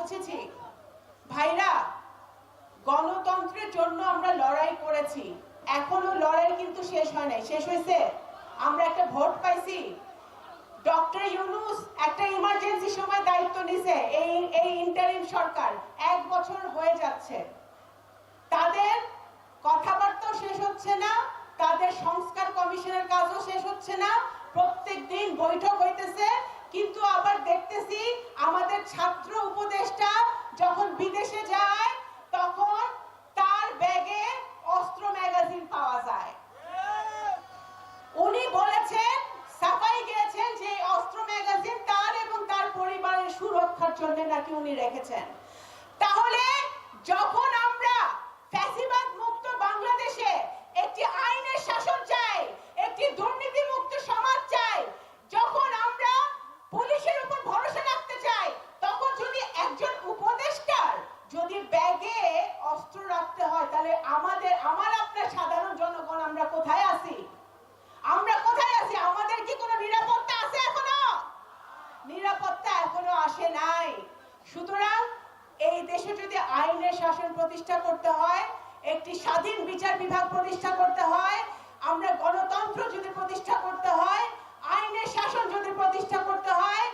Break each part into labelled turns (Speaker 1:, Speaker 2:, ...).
Speaker 1: পৌঁছেছি। ভাইরা, গণতন্ত্রের জন্য আমরা লড়াই করেছি। এখনও লড়াই কিন্তু শেষ হয় নাই। শেষ হয়েছে? আমরা একটা ভোট পাইছি। ডক্টর ইউনুস একটা ইমার্জেন্সি সময় দায়িত্ব নিছে। এই এই ইন্টারিম সরকার এক বছর হয়ে যাচ্ছে। তাদের কথাবার্তা শেষ হচ্ছে না। তাদের সংস্কার কমিশনের কাজও শেষ হচ্ছে না। প্রত্যেক দিন বৈঠক হইতেছে। জন্য নাকি উনি রেখেছেন। তাহলে যখন আমরা ফ্যাসিবাদ মুক্ত বাংলাদেশে একটি আইনের শাসন চাই, একটি দুর্নীতি মুক্ত সমাজ চাই, যখন আমরা পুলিশের উপর ভরসা রাখতে চাই, তখন যদি একজন উপদেষ্টার যদি ব্যাগে অস্ত্র রাখতে হয়, তাহলে আমাদের, আমার আপনার সাধারণ জনগণ আমরা কোথায় আছি আমরা কোথায় আছি আমাদের কি কোনো নিরাপত্তা আছে এখনও নিরাপত্তা এখনও আসে নাই সুতরাং এই দেশে যদি আইনের শাসন প্রতিষ্ঠা করতে হয়, একটি স্বাধীন বিচার বিভাগ প্রতিষ্ঠা করতে হয়, আমরা গণতন্ত্র যদি প্রতিষ্ঠা করতে হয়, আইনের শাসন যদি প্রতিষ্ঠা করতে হয়,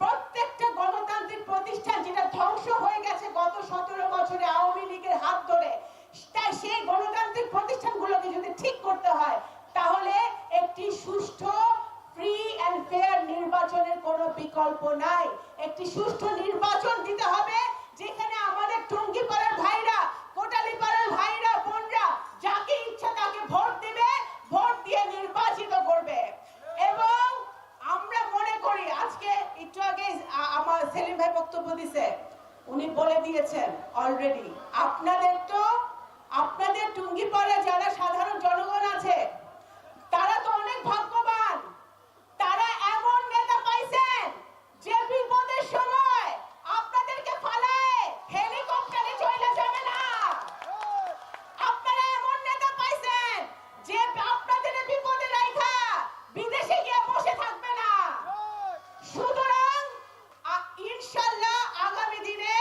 Speaker 1: প্রত্যেকটা গণতান্ত্রিক প্রতিষ্ঠান যেটা ধ্বংস হয়ে গেছে গত সতেরো বছরে আওয়ামী লীগের হাত ধরে, তাই সেই গণতান্ত্রিক প্রতিষ্ঠানগুলোকে যদি ঠিক করতে হয়, তাহলে একটি সুষ্ঠু ফ্রি অ্যান্ড ফেয়ার নির্বাচনের কোনো বিকল্প নাই। একটি সুষ্ঠু নির্বাচন দিতে হবে ভোট দিয়ে নির্বাচিত করবে। এবং আমরা মনে করি, আজকে একটু আগে আমার সেলিম ভাই বক্তব্য দিছে, উনি বলে দিয়েছেন অলরেডি আপনাদের তো আপনাদের টুঙ্গিপাড়া যারা সাধারণ জনগণ আছে তারা তো অনেক ভাগ্যবান তারা এমন নেতা পাইছেন যে বিপদের সময় আপনাদেরকে ফালায় হেলিকপ্টারে চলে যাবে না আপনারা এমন নেতা পাইছেন যে আপনাদের বিপদে রাখা বিদেশে গিয়ে বসে থাকবে না সুতরাং আ- ইনশাল্লাহ আগামী দিনে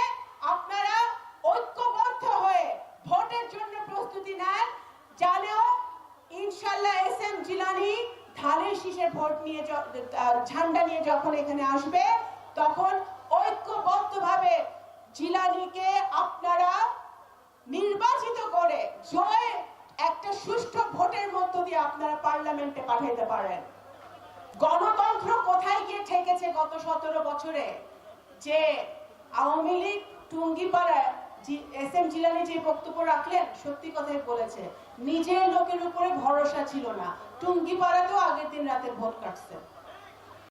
Speaker 1: আপনারা ঐক্যবদ্ধ হয়ে ভোটের জন্য প্রস্তুতি নেন জানেও ইনশাল্লাহ এস এম জিলানি ধানের শীষের ভোট নিয়ে ঝান্ডা নিয়ে যখন এখানে আসবে, তখন ঐক্যবদ্ধভাবে জিলানিকে আপনারা নির্বাচিত করে জয় একটা সুষ্ঠু ভোটের মধ্য দিয়ে আপনারা পার্লামেন্টে পাঠাইতে পারেন। গণতন্ত্র কোথায় গিয়ে ঠেকেছে গত সতেরো বছরে? যে আওয়ামী লীগ টুঙ্গিপাড়ায় এস এম জিলানি যে বক্তব্য রাখলেন, সত্যি কথাই বলেছে। নিজের লোকের উপরে ভরসা ছিল না। টুঙ্গিপাড়াতেও আগের দিন রাতে ভোট কাটছে।